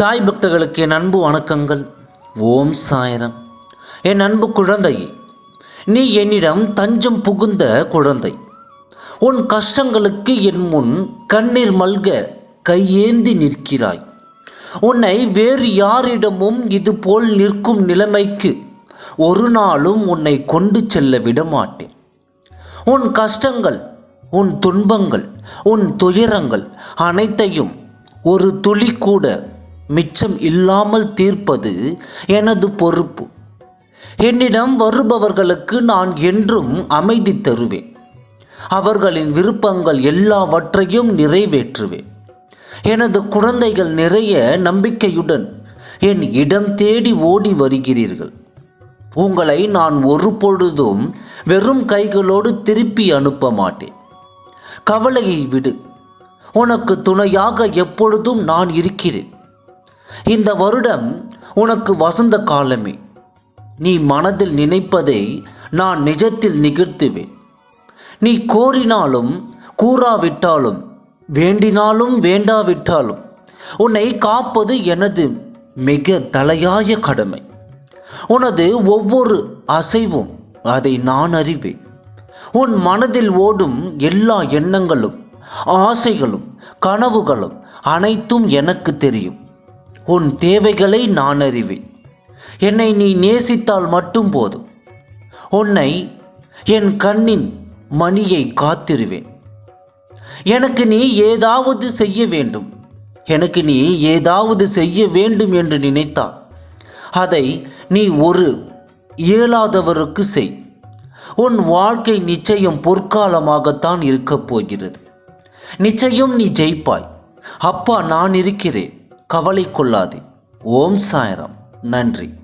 சாய் பக்தர்களுக்கு என் அன்பு வணக்கங்கள். ஓம் சாயரம். என் அன்பு குழந்தை நீ என்னிடம் தஞ்சம் புகுந்த குழந்தை. உன் கஷ்டங்களுக்கு என் முன் கண்ணீர் மல்க கையேந்தி நிற்கிறாய். உன்னை வேறு யாரிடமும் இதுபோல் நிற்கும் நிலைமைக்கு ஒரு நாளும் உன்னை கொண்டு செல்ல விடமாட்டேன். உன் கஷ்டங்கள் உன் துன்பங்கள் உன் துயரங்கள் அனைத்தையும் ஒரு துளி கூட மிச்சம் இல்லாமல் தீர்ப்பது எனது பொறுப்பு. என்னிடம் வருபவர்களுக்கு நான் என்றும் அமைதி தருவேன். அவர்களின் விருப்பங்கள் எல்லாவற்றையும் நிறைவேற்றுவேன். எனது குழந்தைகள் நிறைய நம்பிக்கையுடன் என் இடம் தேடி ஓடி வருகிறீர்கள். உங்களை நான் ஒரு பொழுதும் வெறும் கைகளோடு திருப்பி அனுப்ப மாட்டேன். கவலையை விடு. உனக்கு துணையாக எப்பொழுதும் நான் இருக்கிறேன். இந்த வருடம் உனக்கு வசந்த காலமே. நீ மனதில் நினைப்பதை நான் நிஜத்தில் நிகழ்த்துவேன். நீ கோரினாலும் கூறாவிட்டாலும் வேண்டினாலும் வேண்டாவிட்டாலும் உன்னை காப்பது எனது மிக தலையாய கடமை. உனது ஒவ்வொரு அசைவும் அதை நான் அறிவேன். உன் மனதில் ஓடும் எல்லா எண்ணங்களும் ஆசைகளும் கனவுகளும் அனைத்தும் எனக்கு தெரியும். உன் தேவைகளை நான் அறிவேன். என்னை நீ நேசித்தால் மட்டும் போதும். உன்னை என் கண்ணின் மணியை காத்திருவேன். எனக்கு நீ ஏதாவது செய்ய வேண்டும். எனக்கு நீ ஏதாவது செய்ய வேண்டும் என்று நினைத்தால் அதை நீ ஒரு இயலாதவருக்கு செய். உன் வாழ்க்கை நிச்சயம் பொற்காலமாகத்தான் இருக்கப் போகிறது. நிச்சயம் நீ ஜெயிப்பாய். அப்பா நான் இருக்கிறேன். கவலை கொள்ளாதே ஓம் சாயரம். நன்றி.